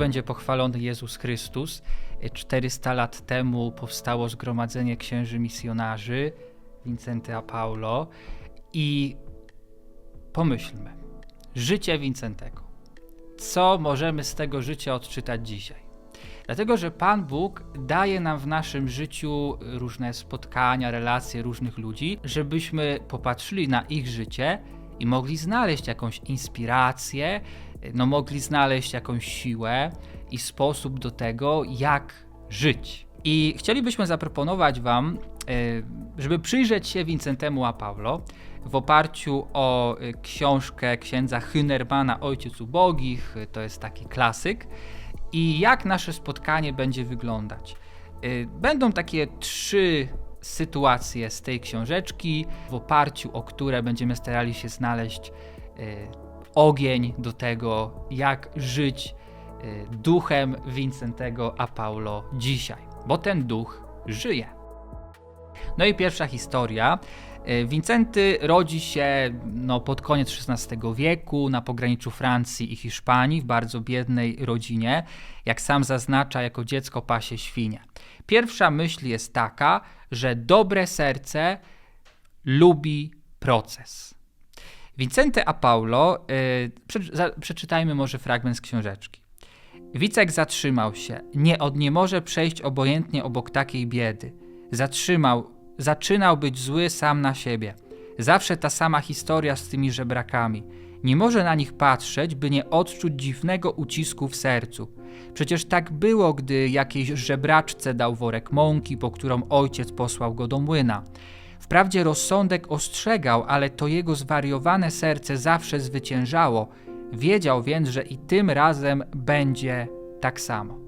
będzie pochwalony Jezus Chrystus. 400 lat temu powstało Zgromadzenie Księży Misjonarzy Wincenty a Paulo i pomyślmy, życie Wincentego. Co możemy z tego życia odczytać dzisiaj? Dlatego, że Pan Bóg daje nam w naszym życiu różne spotkania, relacje różnych ludzi, żebyśmy popatrzyli na ich życie i mogli znaleźć jakąś inspirację, no mogli znaleźć jakąś siłę i sposób do tego, jak żyć. I chcielibyśmy zaproponować Wam, e, żeby przyjrzeć się Wincentemu a Paulo w oparciu o e, książkę księdza Hynermana Ojciec Ubogich, to jest taki klasyk, i jak nasze spotkanie będzie wyglądać. E, będą takie trzy sytuacje z tej książeczki, w oparciu o które będziemy starali się znaleźć ogień do tego, jak żyć duchem Wincentego a Paulo dzisiaj bo ten duch żyje. No i pierwsza historia. E, Wincenty rodzi się no, pod koniec XVI wieku na pograniczu Francji i Hiszpanii w bardzo biednej rodzinie. Jak sam zaznacza, jako dziecko pasie świnie. Pierwsza myśl jest taka, że dobre serce lubi proces. Wincenty a Paulo, yy, przeczytajmy może fragment z książeczki. Wicek zatrzymał się. Nie, on nie może przejść obojętnie obok takiej biedy. Zatrzymał, zaczynał być zły sam na siebie. Zawsze ta sama historia z tymi żebrakami. Nie może na nich patrzeć, by nie odczuć dziwnego ucisku w sercu. Przecież tak było, gdy jakiejś żebraczce dał worek mąki, po którą ojciec posłał go do młyna. Wprawdzie rozsądek ostrzegał, ale to jego zwariowane serce zawsze zwyciężało Wiedział więc, że i tym razem będzie tak samo.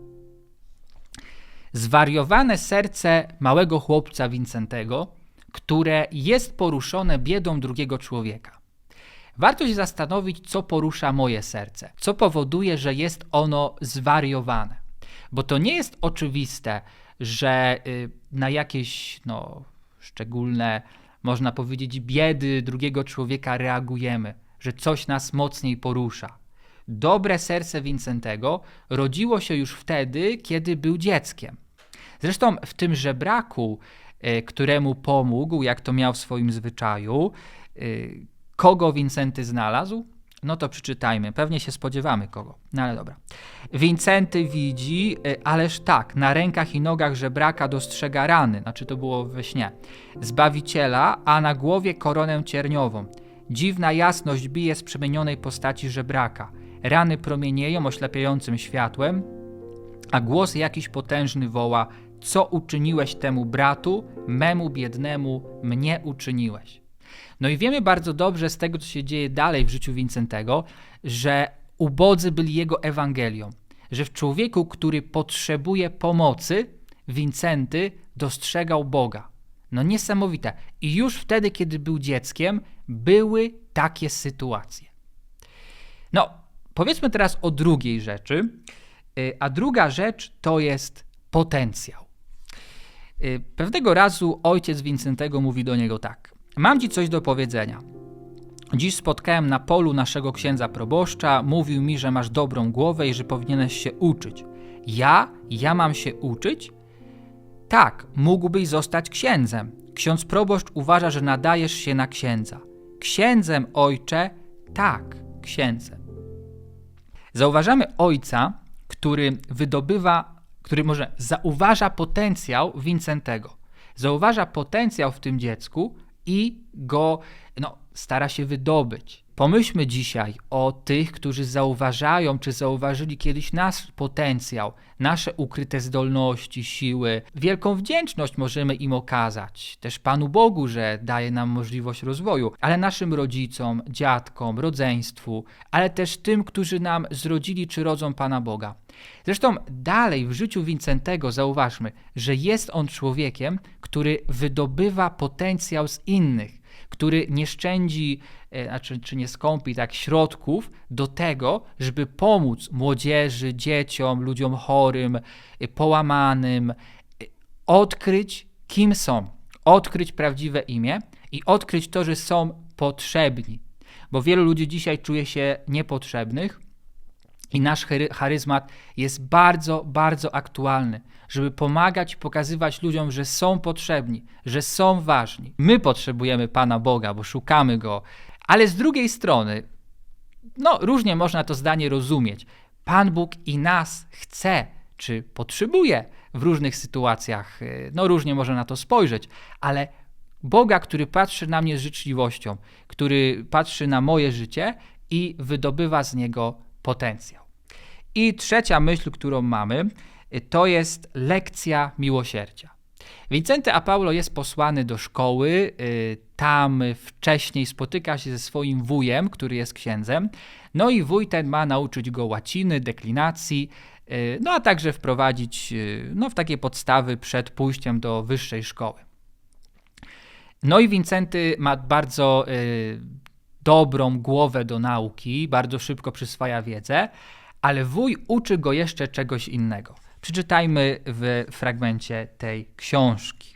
Zwariowane serce małego chłopca Wincentego, które jest poruszone biedą drugiego człowieka. Warto się zastanowić, co porusza moje serce, co powoduje, że jest ono zwariowane. Bo to nie jest oczywiste, że y, na jakieś no, szczególne, można powiedzieć, biedy drugiego człowieka reagujemy że coś nas mocniej porusza. Dobre serce Wincentego rodziło się już wtedy, kiedy był dzieckiem. Zresztą w tym żebraku, e, któremu pomógł, jak to miał w swoim zwyczaju, e, kogo Wincenty znalazł? No to przeczytajmy, pewnie się spodziewamy kogo. No ale dobra. Wincenty widzi, e, ależ tak, na rękach i nogach żebraka dostrzega rany, znaczy to było we śnie, Zbawiciela, a na głowie koronę cierniową. Dziwna jasność bije z przemienionej postaci żebraka. Rany promienieją oślepiającym światłem, a głos jakiś potężny woła: Co uczyniłeś temu bratu, memu biednemu, mnie uczyniłeś. No i wiemy bardzo dobrze z tego, co się dzieje dalej w życiu Wincentego, że ubodzy byli jego Ewangelią, że w człowieku, który potrzebuje pomocy, Wincenty dostrzegał Boga. No niesamowite. I już wtedy, kiedy był dzieckiem, były takie sytuacje. No, powiedzmy teraz o drugiej rzeczy. Y, a druga rzecz to jest potencjał. Y, pewnego razu ojciec Wincentego mówi do niego tak: Mam ci coś do powiedzenia. Dziś spotkałem na polu naszego księdza proboszcza, mówił mi, że masz dobrą głowę i że powinieneś się uczyć. Ja? Ja mam się uczyć? Tak, mógłbyś zostać księdzem. Ksiądz proboszcz uważa, że nadajesz się na księdza. Księdzem, ojcze? Tak, księdzem. Zauważamy ojca, który wydobywa, który może zauważa potencjał Wincentego. Zauważa potencjał w tym dziecku i go no, stara się wydobyć. Pomyślmy dzisiaj o tych, którzy zauważają, czy zauważyli kiedyś nasz potencjał, nasze ukryte zdolności, siły. Wielką wdzięczność możemy im okazać, też Panu Bogu, że daje nam możliwość rozwoju, ale naszym rodzicom, dziadkom, rodzeństwu, ale też tym, którzy nam zrodzili czy rodzą Pana Boga. Zresztą dalej w życiu Wincentego zauważmy, że jest on człowiekiem, który wydobywa potencjał z innych który nie szczędzi, e, znaczy, czy nie skąpi tak środków do tego, żeby pomóc młodzieży, dzieciom, ludziom chorym, e, połamanym, e, odkryć, kim są, odkryć prawdziwe imię i odkryć to, że są potrzebni. Bo wielu ludzi dzisiaj czuje się niepotrzebnych I nasz chary- charyzmat jest bardzo, bardzo aktualny, żeby pomagać, pokazywać ludziom, że są potrzebni, że są ważni. My potrzebujemy Pana Boga, bo szukamy Go, ale z drugiej strony, no różnie można to zdanie rozumieć. Pan Bóg i nas chce, czy potrzebuje w różnych sytuacjach, y, no różnie można na to spojrzeć, ale Boga, który patrzy na mnie z życzliwością, który patrzy na moje życie i wydobywa z niego potencjał. I trzecia myśl, którą mamy, y, to jest lekcja miłosierdzia. Wincenty a Paulo jest posłany do szkoły, y, tam wcześniej spotyka się ze swoim wujem, który jest księdzem, no i wuj ten ma nauczyć go łaciny, deklinacji, y, no a także wprowadzić no, w takie podstawy przed pójściem do wyższej szkoły. No i Wincenty ma bardzo dobrą głowę do nauki, bardzo szybko przyswaja wiedzę, ale wuj uczy go jeszcze czegoś innego. Przeczytajmy w fragmencie tej książki.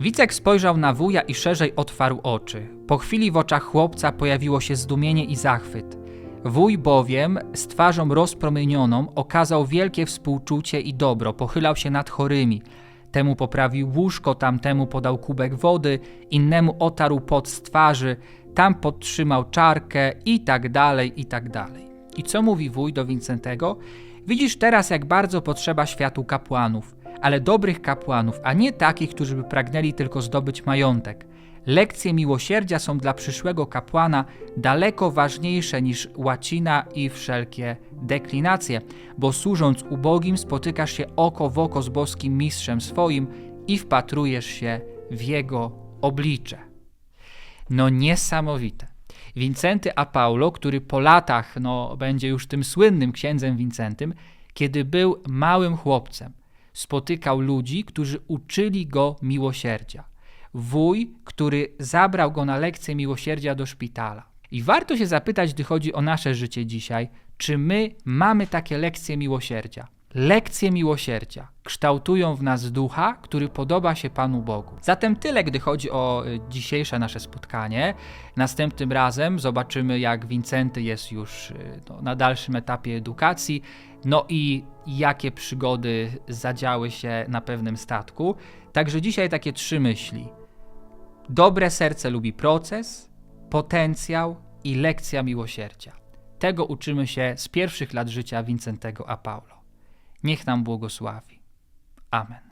Wicek spojrzał na wuja i szerzej otwarł oczy. Po chwili w oczach chłopca pojawiło się zdumienie i zachwyt. Wuj bowiem, z twarzą rozpromienioną, okazał wielkie współczucie i dobro, pochylał się nad chorymi. Temu poprawił łóżko, tamtemu podał kubek wody, innemu otarł pot z twarzy, tam podtrzymał czarkę i tak dalej, i tak dalej. I co mówi wuj do Wincentego? Widzisz teraz, jak bardzo potrzeba światu kapłanów, ale dobrych kapłanów, a nie takich, którzy by pragnęli tylko zdobyć majątek. Lekcje miłosierdzia są dla przyszłego kapłana daleko ważniejsze niż łacina i wszelkie deklinacje, bo służąc ubogim spotykasz się oko w oko z boskim mistrzem swoim i wpatrujesz się w jego oblicze. No niesamowite. Wincenty a Paulo, który po latach no, będzie już tym słynnym księdzem Wincentym, kiedy był małym chłopcem, spotykał ludzi, którzy uczyli go miłosierdzia. Wuj, który zabrał go na lekcję miłosierdzia do szpitala. I warto się zapytać, gdy chodzi o nasze życie dzisiaj, czy my mamy takie lekcje miłosierdzia. Lekcje miłosierdzia kształtują w nas ducha, który podoba się Panu Bogu. Zatem tyle, gdy chodzi o y, dzisiejsze nasze spotkanie. Następnym razem zobaczymy, jak Wincenty jest już y, no, na dalszym etapie edukacji, no i jakie przygody zadziały się na pewnym statku. Także dzisiaj takie trzy myśli. Dobre serce lubi proces, potencjał i lekcja miłosierdzia. Tego uczymy się z pierwszych lat życia Wincentego a Paulo. Niech nam błogosławi. Amen.